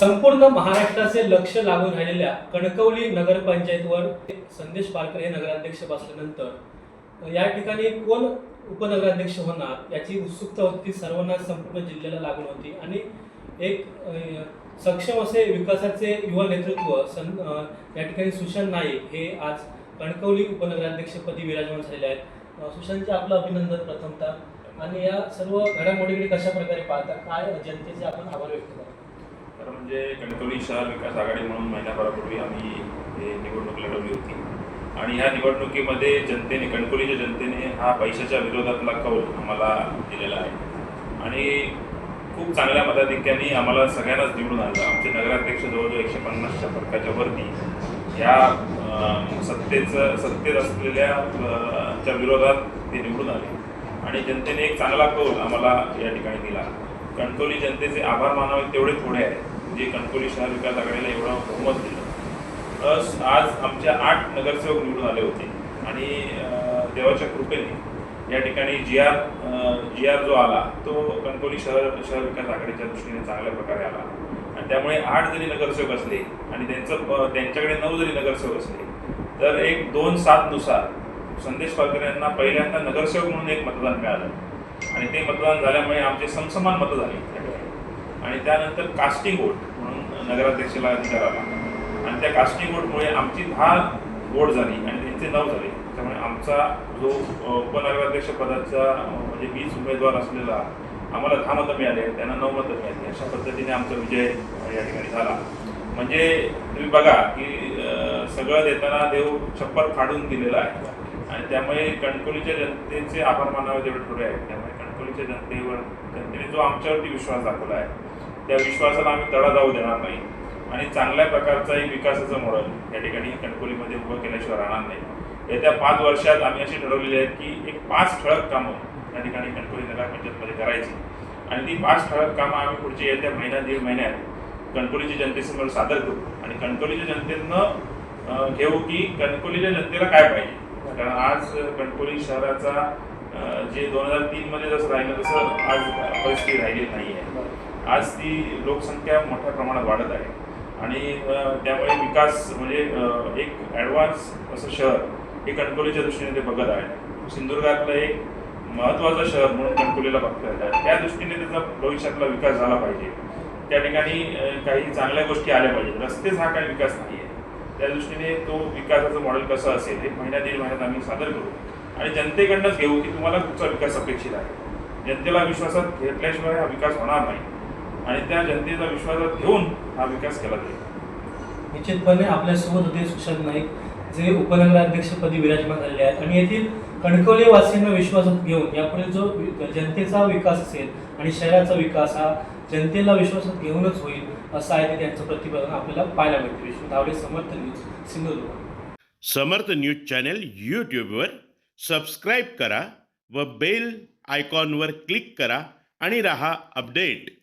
संपूर्ण महाराष्ट्राचे लक्ष लागून राहिलेल्या कणकवली नगरपंचायतवर संदेश पारकर हे नगराध्यक्ष बसल्यानंतर या ठिकाणी कोण उपनगराध्यक्ष होणार याची उत्सुकता होती सर्वांना संपूर्ण जिल्ह्याला लागून होती. आणि एक सक्षम असे विकासाचे युवा नेतृत्व सन या ठिकाणी सुशांत नाईक हे आज कणकवली उपनगराध्यक्षपदी विराजमान झालेले आहेत. सुशांतचे आपलं अभिनंदन प्रथमतः. आणि या सर्व घडामोडीकडे कशा प्रकारे पाहता? काय जनतेचे आपण आभार व्यक्त करा तर म्हणजे कणकवली शहर विकास आघाडी म्हणून महिन्याभरापूर्वी आम्ही हे निवडणूक लढवली होती. आणि ह्या निवडणुकीमध्ये जनतेने कणकवलीच्या जनतेने हा पैशाच्या विरोधातला कौल आम्हाला दिलेला आहे. आणि खूप चांगल्या मताधिक्याने आम्हाला सगळ्यांनाच निवडून आणलं. आमचे नगराध्यक्ष जवळजवळ एकशे पन्नासच्या फरकाच्या वरती ह्या सत्तेचं सत्तेत असलेल्या च्या विरोधात ते निवडून आले. आणि जनतेने एक चांगला कौल आम्हाला या ठिकाणी दिला. कणकवली जनतेचे आभार मानावे तेवढे थोडे आहे जे म्हणजे कणकवली शहर विकास आघाडीला एवढं बहुमत दिलं. प्लस आज आमच्या आठ नगरसेवक निवडून आले होते. आणि देवाच्या कृपेने या ठिकाणी जी आर जी आर जो आला तो कणकवली शहर शहर विकास आघाडीच्या दृष्टीने चांगल्या प्रकारे आला. आणि त्यामुळे आठ जरी नगरसेवक असले आणि त्यांचं त्यांच्याकडे नऊ जरी नगरसेवक असले तर एक दोन सातनुसार संदेश पालकर यांना पहिल्यांदा नगरसेवक म्हणून एक मतदान मिळालं. आणि ते मतदान झाल्यामुळे आमचे समसमान मतं झाली. त्या ठिकाणी. आणि त्यानंतर कास्टिंग वोट म्हणून नगराध्यक्षाला अधिकार आला. आणि त्या कास्टिंग वोटमुळे आमची दहा वोट झाली आणि त्यांचे नऊ झाले. त्यामुळे आमचा जो उपनगराध्यक्ष पदाचा म्हणजे वीस उमेदवार असलेला आम्हाला दहा मतं मिळाले त्यांना नऊ मतं मिळाली. अशा पद्धतीने आमचा विजय या ठिकाणी झाला. म्हणजे तुम्ही बघा की सगळं देताना देव छप्पर फाडून दिलेला आहे. आणि त्यामुळे कणकोलीच्या जनतेचे आभार मानावे तेवढे थोडे आहेत. त्यामुळे कणकोलीच्या जनतेवर जनतेने जो आमच्यावरती विश्वास दाखवला आहे त्या विश्वासाला आम्ही तडा जाऊ देणार नाही. आणि चांगल्या प्रकारचा एक विकासाचं मॉडेल या ठिकाणी कणकोलीमध्ये उभं केल्याशिवाय राहणार नाही. येत्या पाच वर्षात आम्ही अशी ठरवलेली आहेत की एक पाच ठळक कामं या ठिकाणी कणकोली नगरपंचायतमध्ये करायची. आणि ती पाच ठळक कामं आम्ही पुढच्या येत्या महिन्यात दीड महिन्यात कणकोलीच्या जनतेसमोर सादर करू. आणि कणकोलीच्या जनतेनं घेऊ की कणकोलीच्या जनतेला काय पाहिजे? कारण आज कणकोली शहराचा जे दोन हजार तीनमध्ये जसं राहिलं तसं आज परिस्थिती राहिली नाही आहे आज ती लोकसंख्या मोठ्या प्रमाणात वाढत आहे. आणि त्यामुळे विकास म्हणजे एक ॲडव्हान्स असं शहर हे कणकोलीच्या दृष्टीने ते बघत आहे. सिंधुदुर्गातलं एक महत्त्वाचं शहर म्हणून कणकोलीला बघता येत. आहे त्या दृष्टीने त्याचा भविष्यातला विकास झाला पाहिजे. त्या ठिकाणी काही चांगल्या गोष्टी आल्या पाहिजेत. रस्तेच हा काही विकास नाही आहे त्या दृष्टीने तो विकासाचं मॉडेल कसं असेल हे महिन्या दीड महिन्यात आम्ही सादर करू. आणि जनतेकडनंच घेऊ की तुम्हाला कुठचा विकास अपेक्षित आहे. जनतेला विश्वासात घेतल्याशिवाय हा विकास होणार नाही. आणि त्या जनतेचा विश्वासात घेऊन हा विकास केला जाईल. निश्चितपणे आपल्यासोबत होते सुशांत नाईक जे उपनगराध्यक्षपदी विराजमान झालेले आहेत आणि येथील कणकवली वासियांना विश्वासात घेऊन यापुढे जो जनतेचा विकास असेल आणि शहराचा विकास हा जनतेला विश्वासात घेऊनच होईल असं आहे ते त्यांचं प्रतिपादन आपल्याला पाहायला मिळते. Vishnu Dhawade Samarth news Sindhudurg. Samarth news channel यूट्यूबवर सबस्क्राईब करा व बेल आयकॉनवर क्लिक करा आणि रहा अपडेट.